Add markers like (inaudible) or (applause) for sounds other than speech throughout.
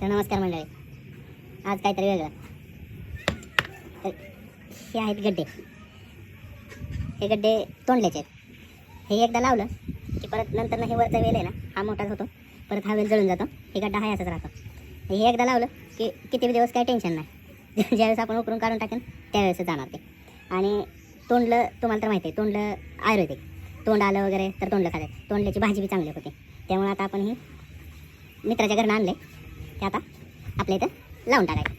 तर नमस्कार मंडळी. आज काहीतरी वेगळं. तर हे आहेत गड्डे. हे गड्डे तोंडल्याचे आहेत. हे एकदा लावलं की परत नंतर हे वरचा वेल आहे ना हा मोठाच होतो. परत हा वेल जळून जातो. हे गड्डा हा असंच राहतो. हे एकदा लावलं की किती दिवस काही टेन्शन नाही. (laughs) ज्यावेळेस आपण उकरून काढून टाकेन त्यावेळेस जाणार ते. आणि तोंडलं तुम्हाला तर माहिती आहे तोंडलं आयुर्वेदिक. तोंड आलं वगैरे तर तोंडलं खाते तोंडल्याची भाजी बी चांगली होते. त्यामुळे आता आपण ही मित्राच्या घरनं आणले हे आता आपल्या इथं लावून टाकायचं.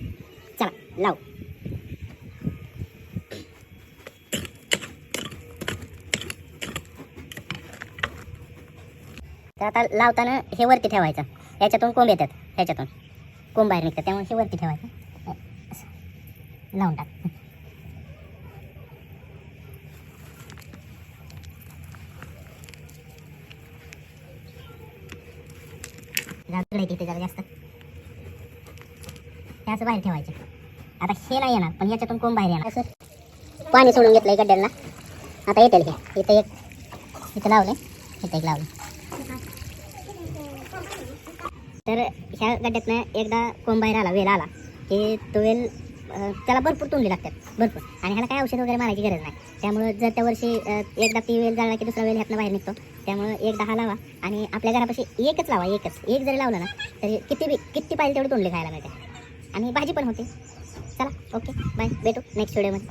चला लावू. तर आता लावताना हे वरती ठेवायचं. याच्यातून कोंब येतात ह्याच्यातून. कोंब बाहेर निघतात त्यामुळे हे वरती ठेवायचं. लावून टाक. तिथे जरा जास्त. हे असं बाहेर ठेवायचं. आता हे नाही येणार पण याच्यातून कोंब बाहेर येणार? असं पाणी सोडून घेतलं आहे गड्ड्याला आता येतील हे. इथं एक इथं लावले. इथं एक लावले. तर ह्या गड्ड्यातनं एकदा कोंब बाहेर आला वेल आला की तो वेल त्याला भरपूर तोंडली लागतात भरपूर. आणि ह्याला काय औषध वगैरे मारायची गरज नाही. त्यामुळं जर त्या वर्षी एकदा ती वेल जाळला की दुसरा वेल ह्यातनं बाहेर निघतो. त्यामुळं एकदा हा लावा. आणि आपल्या घरापाशी एकच लावा एकच. एक जरी लावलं ना तरी किती बी किती पाहिजे तेवढी तोंडली खायला मिळते. आणि भाजी पण होते. चला ओके बाय भेटू नेक्स्ट व्हिडिओमध्ये